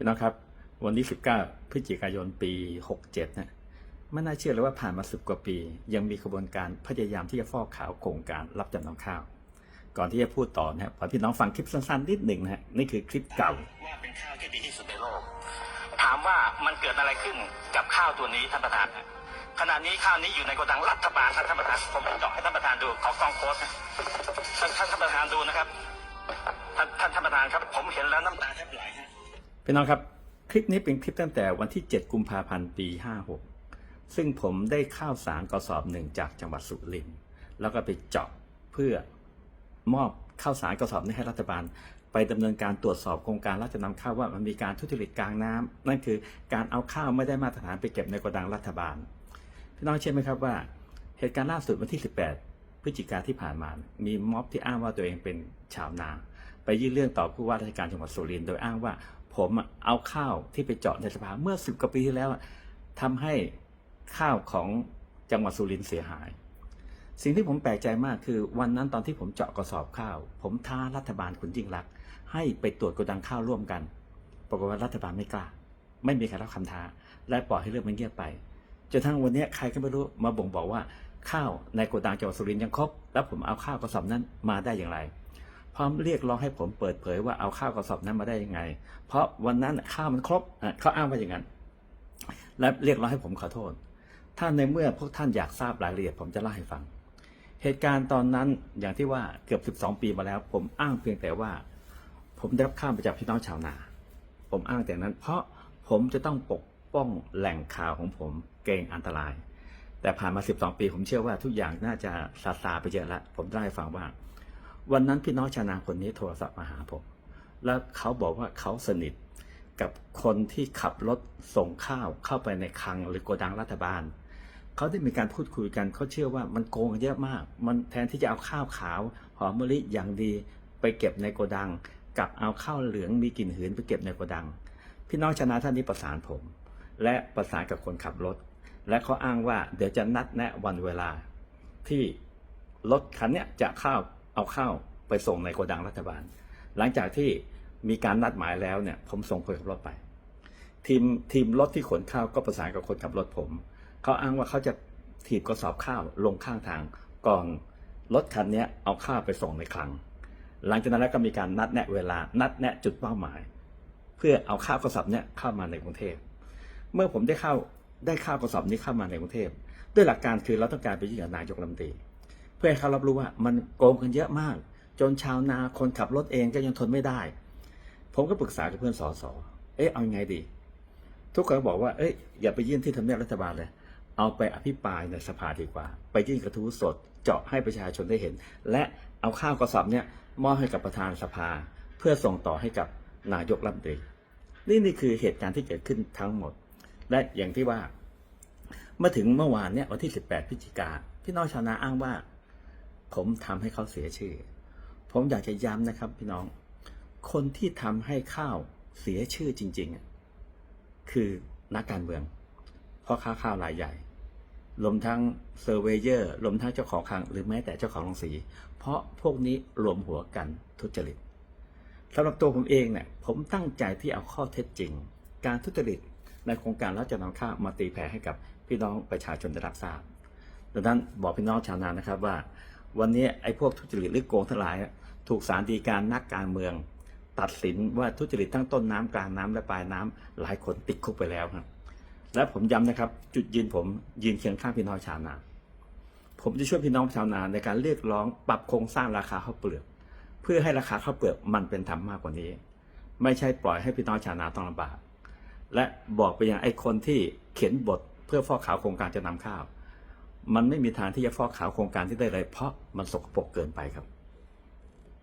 พี่น้องครับ วันที่ 19 พฤศจิกายนปี 67นะไม่น่าเชื่อเลยว่าผ่านมาสิบกว่าปี ยังมีกระบวนการพยายามที่จะฟอกขาวโครงการรับจำนำข้าว ก่อนที่จะพูดต่อนะครับขอพี่น้องฟังคลิปสั้นๆนิดหนึ่งนะฮะนี่คือคลิปเก่าว่าเป็นข้าวที่ดีที่สุดในโลก ถามว่ามันเกิดอะไรขึ้นกับข้าวตัวนี้ท่านประธานขณะนี้ข้าวนี้อยู่ในโกดังรัฐบาลท่านประธานผมจะเจาะให้ท่านประธานดูขอกล้องโค้ดนะท่านท่านประธานดูนะครับท่านท่านท่านประธานครับ ผมเห็นแล้วน้ำตาแทบไหลฮะ พี่น้องครับ คลิปนี้เป็นคลิปตั้งแต่วันที่ 7 กุมภาพันธ์ปี 56 ซึ่งผมได้ข้าวสารกระสอบหนึ่งจากจังหวัดสุรินทร์แล้วก็ไปเจาะเพื่อมอบข้าวสารกระสอบนี้ให้รัฐบาล ไปดำเนินการตรวจสอบโครงการรับจำนำข้าวว่ามันมีการทุจริตกลางน้ำนั่นคือการเอาข้าวไม่ได้มาตรฐานไปเก็บในโกดังรัฐบาลพี่น้องเชื่อไหมครับว่า เหตุการณ์ล่าสุดวันที่ 18 พฤศจิกาที่ผ่านมา มีม็อบที่อ้างว่าตัวเองเป็นชาวนา ไปยื่นเรื่องต่อผู้ว่าราชการจังหวัดสุรินทร์โดยอ้างว่า ผมเอาข้าวที่ไปเจาะในสภาเมื่อสิบกว่าปีที่แล้วอะทำให้ข้าวของจังหวัดสุรินทร์เสียหาย สิ่งที่ผมแปลกใจมากคือวันนั้นตอนที่ผมเจาะกระสอบข้าว ผมท้ารัฐบาลคุณยิ่งรัก ให้ไปตรวจโกดังข้าวร่วมกันปรากฏว่ารัฐบาลไม่กล้า ไม่มีใครรับคำท้า และปล่อยให้เรื่องมันเงียบไปจนทั้งวันนี้ใครก็ไม่รู้มาบ่งบอกว่าข้าวในโกดังจังหวัดสุรินทร์ยังครบ แล้วผมเอาข้าวกระสอบนั้นมาได้อย่างไร พร้อมเรียกร้องให้ผมเปิดเผยว่าเอาข้าวกระสอบนั้นมาได้ยังไง เพราะวันนั้นข้าวมันครบเขาอ้างว่าอย่างนั้น และเรียกร้องให้ผมขอโทษ ถ้าในเมื่อพวกท่านอยากทราบรายละเอียดผมจะเล่าให้ฟัง เหตุการณ์ตอนนั้นอย่างที่ว่าเกือบ 12 ปีมาแล้ว ผมอ้างเพียงแต่ว่า ผมได้รับข้าวมาจากพี่น้องชาวนา ผมอ้างแต่นั้น เพราะผมจะต้องปกป้องแหล่งข่าวของผมเกรงอันตราย แต่ผ่านมา 12 ปี ผมเชื่อว่าทุกอย่างน่าจะซาซาไปเยอะแล้วผมได้ให้ฟังว่า วันนั้นพี่น้องชาวนาคนนี้โทรศัพท์มาหาผม แล้วเขาบอกว่าเขาสนิทกับคนที่ขับรถส่งข้าวเข้าไปในคลังหรือโกดังรัฐบาล เขาได้มีการพูดคุยกัน เขาเชื่อว่ามันโกงเยอะมาก มันแทนที่จะเอาข้าวขาวหอมมะลิอย่างดีไปเก็บในโกดัง กับเอาข้าวเหลืองมีกลิ่นหืนไปเก็บในโกดัง พี่น้องชนาท่านนี้ประสานผม และประสานกับคนขับรถ และเขาอ้างว่าเดี๋ยวจะนัดแนะวันเวลา ที่รถคันนี้จะเข้า เอาข้าวไปส่งในโกดังรัฐบาล หลังจากที่มีการนัดหมายแล้วเนี่ย ผมส่งคนขับรถไป ทีมทีมรถที่ขนข้าวก็ประสานกับคนขับรถผม เขาอ้างว่าเขาจะถีบกระสอบข้าวลงข้างทางก่อนรถคันนี้เอาข้าวไปส่งในคลัง หลังจากนั้นแล้วก็มีการนัดแนะเวลา นัดแนะจุดเป้าหมาย เพื่อเอาข้าวกระสอบเนี้ยเข้ามาในกรุงเทพ เมื่อผมได้เข้าได้ข้าวกระสอบนี้เข้ามาในกรุงเทพ ด้วยหลักการคือเราต้องการไปยื่นกับนายกรัฐมนตรี เพื่อให้เขารับรู้ว่ามันโกงกันเยอะมาก จนชาวนาคนขับรถเองก็ยังทนไม่ได้ ผมก็ปรึกษากับเพื่อนสอสอเอ๊ะเอาไงดี ทุกคนบอกว่าเอ้ยอย่าไปยื่นที่ทำเนียบรัฐบาลเลย เอาไปอภิปรายในสภาดีกว่า ไปยื่นกระทู้สดเจาะให้ประชาชนได้เห็น และเอาข้าวกระสอบเนี่ยมอบให้กับประธานสภา เพื่อส่งต่อให้กับนายกรัฐมนตรีนี่นี่คือเหตุการณ์ที่เกิดขึ้นทั้งหมด และอย่างที่ว่าเมื่อถึงเมื่อวานเนี่ยวันที่ 18พฤศจิกาพี่น้องชาวนาอ้างว่า ผมทำให้เขาเสียชื่อ ผมอยากจะย้ำนะครับพี่น้อง คนที่ทำให้ข้าวเสียชื่อจริง ๆ คือนักการเมืองพ่อค้าข้าวรายใหญ่รวมทั้งเซอร์เวเยอร์รวมทั้งเจ้าของคลังหรือแม้แต่เจ้าของโรงสี เพราะพวกนี้รวมหัวกันทุจริตสำหรับตัวผมเองเนี่ยผมตั้งใจที่เอาข้อเท็จจริง การทุจริตในโครงการรับจำนำข้าวมาตีแผ่ให้กับพี่น้องประชาชนได้รับทราบดังนั้นบอกพี่น้องชาวนานะครับว่า วันนี้ไอ้พวกทุจริตหรือโกงทั้งหลาย ถูกสารดีการนักการเมือง ตัดสินว่าทุจริตทั้งต้นน้ำกลางน้ำและปลายน้ำหลายคนติดคุกไปแล้วครับ และผมย้ำนะครับ จุดยืนผมยืนเคียงข้างพี่น้องชาวนา ผมจะช่วยพี่น้องชาวนาในการเรียกร้องปรับโครงสร้างราคาข้าวเปลือก เพื่อให้ราคาข้าวเปลือกมันเป็นธรรมมากกว่านี้ ไม่ใช่ปล่อยให้พี่น้องชาวนาต้องลำบากและบอกไปยังไอ้คนที่เขียนบทเพื่อฟอกขาวโครงการจะนำข้าว มันไม่มีทางที่จะฟอกขาวโครงการที่ได้เลย เพราะมันสกปรกเกินไปครับ